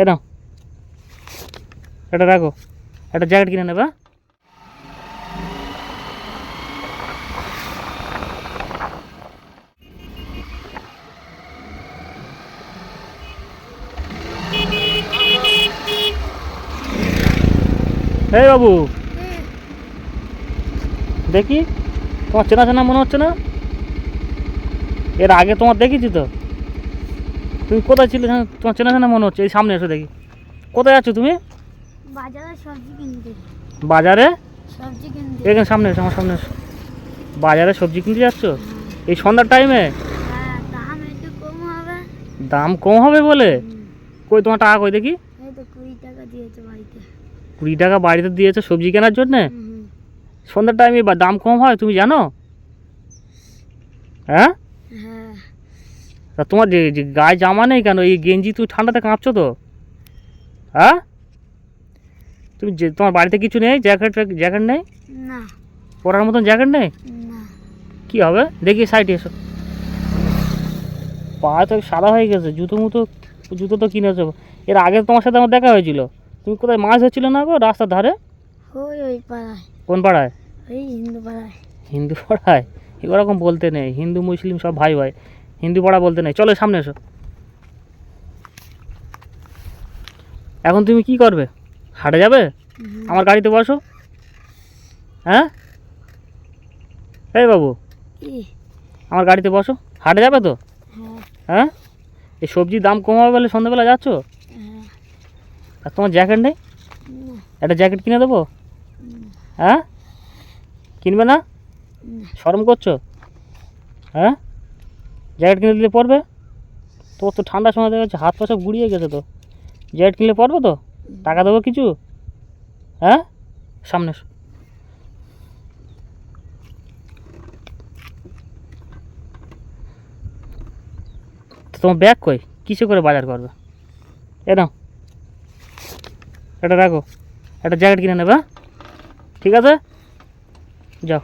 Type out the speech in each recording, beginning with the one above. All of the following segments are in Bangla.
এ নাও এটা রাখো। একটা জ্যাকেট কিনে নেবে হ্যাঁ? এই বাবু। দেখি? তোমার চেনা চেনা মনে হচ্ছে না? এর আগে তোমার দেখেছি তো? তুমি কোথায় ছিলে তোমার চেনা চেনা মনে হচ্ছে এই সামনে এসো দেখি। কোথায় আছো তুমি? বাজারে সবজি কিনতে। বাজারে? সবজি কিনতে। এখানে সামনে এসো আমার সামনে এসো। বাজারে সবজি কিনতে যাচ্ছ? এই সন্ধ্যার টাইমে? হ্যাঁ দাম একটু কম হবে। দাম কম হবে বলে? কই তোমার টাকা কই দেখি? কুড়ি টাকা দিয়েছে বাড়িতে। কুড়ি টাকা বাড়িতে দিয়েছ সবজি কেনার জন্যে? সন্ধ্যার টাইমে দাম কম হয় তুমি জানো? হ্যাঁ? তা তোমার যে গায়ে জামা নেই কেন? এই গেঞ্জি তুমি ঠান্ডাতে কাঁপছো তো? হ্যাঁ? তুমি যে তোমার বাড়িতে কিছু নেই? জ্যাকেট জ্যাকেট নেই? না। পরার মতন জ্যাকেট নেই? না। কি হবে? দেখি সাইডে এসো। পা তো সাদা হয়ে গেছে জুতো মুতো জুতো তো কিনেছো। এর আগে তোমার সাথে আমার দেখা হয়েছিল। তুমি কোথায় মাছ ধরছিলে না গো রাস্তার ধারে? ওই ওই পাড়ায়। কোন পাড়ায়? ওই হিন্দু পাড়ায়। হিন্দু পাড়ায়? এরকম বলতে নেই। হিন্দু মুসলিম সব ভাই ভাই। হিন্দু পাড়া বলতে নেই। চলো সামনে এসো। এখন তুমি কি করবে? হাটে যাবে? আমার গাড়িতে বসো। হ্যাঁ? এই বাবু আমার গাড়িতে বসো। হাটে যাবে তো? হ্যাঁ। হ্যাঁ? এই সবজির দাম কম হবে বলে সন্ধ্যাবেলা যাচ্ছ? হ্যাঁ। আর তোমার জ্যাকেট নেই? একটা জ্যাকেট কিনে দেবো। হ্যাঁ? কিনবে না? না। শরম করছ? হ্যাঁ? জ্যাকেট কিনে দিলে পরবে? তোর তো ঠান্ডার সময় দেখা যাচ্ছে, হাত পা সব গুড়িয়ে গেছে তো। জ্যাকেট কিনলে পরবে তো? টাকা দেবো কিছু? হ্যাঁ? সামনে তো তোমার ব্যাগ কই? কিসে করে বাজার করবে? এ এটা রাখো। একটা জ্যাকেট কিনে নেবে হ্যাঁ? ঠিক আছে? যাও।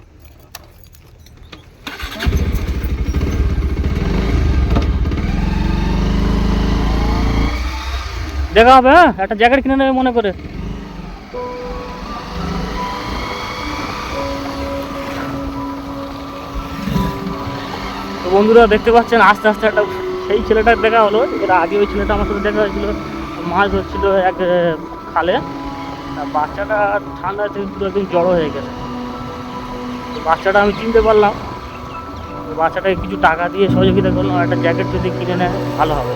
দেখা হবে হ্যাঁ? একটা জ্যাকেট কিনে নেবে মনে করে। তো বন্ধুরা, দেখতে পাচ্ছেন, আস্তে আস্তে একটা সেই ছেলেটার দেখা হলো। এর আগে ওই ছেলেটা আমার সাথে দেখা হয়েছিল, মাছ ধরছিল এক খালে। বাচ্চাটা ঠান্ডা থেকে পুরো একদম জড়ো হয়ে গেছে। বাচ্চাটা আমি চিনতে পারলাম। বাচ্চাটাকে কিছু টাকা দিয়ে সহযোগিতা করলাম একটা জ্যাকেট যদি কিনে নেয়, ভালো হবে।